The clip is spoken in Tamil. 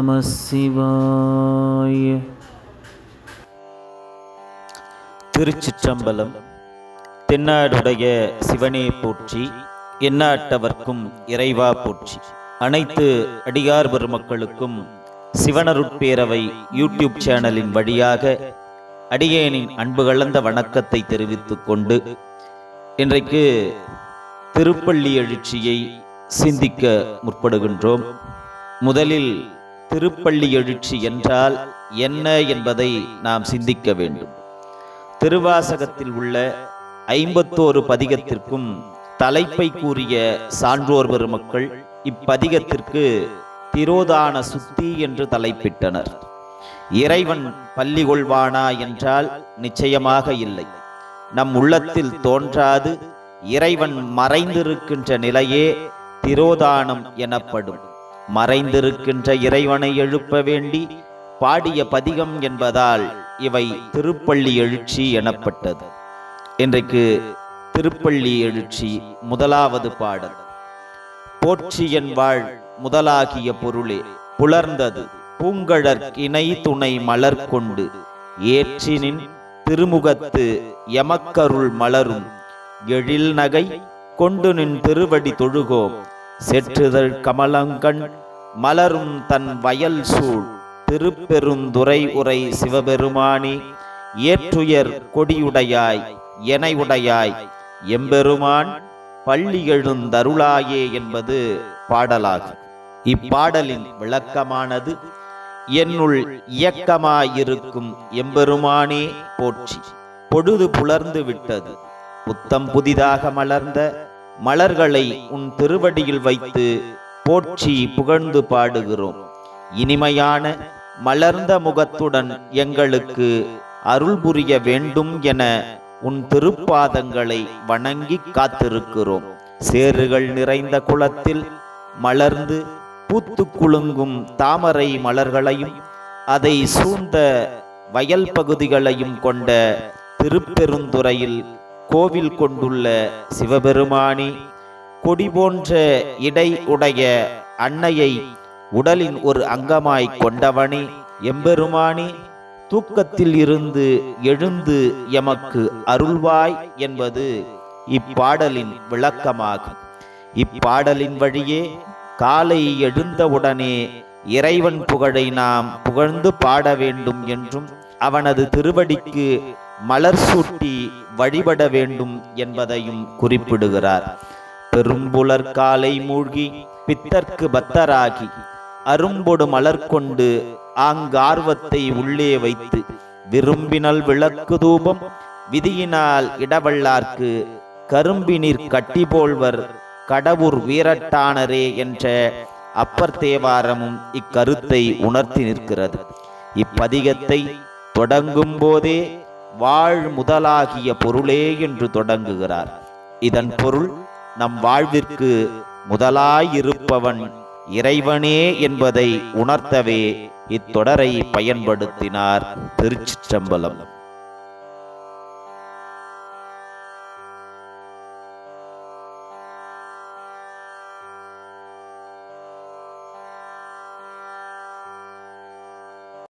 நம சிவாய திருச்சிற்றம்பலம் தென்னாடுடைய சிவனே போற்றி எண்ணாட்டவர்க்கும் இறைவா போற்றி. அனைத்து அடியார் பெருமக்களுக்கும் சிவனருட்பேரவை யூடியூப் சேனலின் வழியாக அடியேனின் அன்பு கலந்த வணக்கத்தை தெரிவித்துக் கொண்டு இன்றைக்கு திருப்பள்ளி எழுச்சியை சிந்திக்க முற்படுகின்றோம். முதலில் திருப்பள்ளி எழுச்சி என்றால் என்ன என்பதை நாம் சிந்திக்க வேண்டும். திருவாசகத்தில் உள்ள ஐம்பத்தோரு பதிகத்திற்கும் தலைப்பை கூறிய சான்றோர் பெருமக்கள் இப்பதிகத்திற்கு திரோதான சுத்தி என்று தலைப்பிட்டனர். இறைவன் பள்ளி கொள்வானா என்றால் நிச்சயமாக இல்லை. நம் உள்ளத்தில் தோன்றாது இறைவன் மறைந்திருக்கின்ற நிலையே திரோதானம் எனப்படும். மறைந்திருக்கின்ற இறைவனை எழுப்ப வேண்டி பாடிய பதிகம் என்பதால் இவை திருப்பள்ளி எழுச்சி எனப்பட்டது. இன்றைக்கு திருப்பள்ளி எழுச்சி முதலாவது பாடல். போற்றி வாழ் முதலாகிய பொருளே புலர்ந்தது பூங்கழற் இணை துணை மலர் கொண்டு. ஏற்றினின் திருமுகத்து எமக்கருள் மலரும். எழில் நகை கொண்டு நின் திருவடி தொழுகோம். செற்றுதல் கமலங்கண் மலரும் தன் வயல் சூழ் திருப்பெருந்துரை உரை சிவபெருமானி ஏற்றுயர் கொடியுடையாய் எனையுடையாய் எம்பெருமான் பள்ளி எழுந்தருளாயே என்பது பாடலாகும். இப்பாடலின் விளக்கமானது என்னுள் இயக்கமாயிருக்கும் எம்பெருமானே போற்றி பொழுது புலர்ந்து விட்டது. புத்தம் புதிதாக மலர்ந்த மலர்களை உன் திருவடியில் வைத்து போற்றி புகழ்ந்து பாடுகிறோம். இனிமையான மலர்ந்த முகத்துடன் எங்களுக்கு அருள் புரிய வேண்டும் என உன் திருப்பாதங்களை வணங்கி காத்திருக்கிறோம். சேறுகள் நிறைந்த குளத்தில் மலர்ந்து பூத்து குலுங்கும் தாமரை மலர்களையும் அதை சூழ்ந்த வயல் பகுதிகளையும் கொண்ட திருப்பெருந்துறையில் கோவில் கொண்டுள்ள சிவபெருமானி கொடி போன்ற இடை உடைய அன்னையை உடலின் ஒரு அங்கமாய் கொண்டவனே எம்பெருமானி தூக்கத்தில் இருந்து எழுந்து எமக்கு அருள்வாய் என்பது இப்பாடலின் விளக்கமாகும். இப்பாடலின் வழியே காலை எழுந்தவுடனே இறைவன் புகழை நாம் புகழ்ந்து பாட வேண்டும் என்றும் அவனது திருவடிக்கு மலர் சூட்டி வழிபட வேண்டும் என்பதையும் குறிப்பிடுகிறார். பெரும்புலர் காலை மூழ்கி பித்தர்க்கு பத்தராகி அரும்பொடு மலர் கொண்டு ஆங்கார்வத்தை உள்ளே வைத்து விரும்பினல் விளக்கு தூபம் விதியினால் இடவல்லார்க்கு கரும்பினிற் கட்டி போல்வர் கடவுர் வீரட்டானரே என்ற அப்பர் தேவாரமும் இக்கருத்தை உணர்த்தி நிற்கிறது. இப்பதிகத்தை தொடங்கும் போதே வாழ் முதலாகிய பொருளே என்று தொடங்குகிறார். இதன் பொருள் நம் வாழ்விற்கு முதலாயிருப்பவன் இறைவனே என்பதை உணர்த்தவே இத்தொடரை பயன்படுத்தினார் திருச்சிற்றம்பலம்.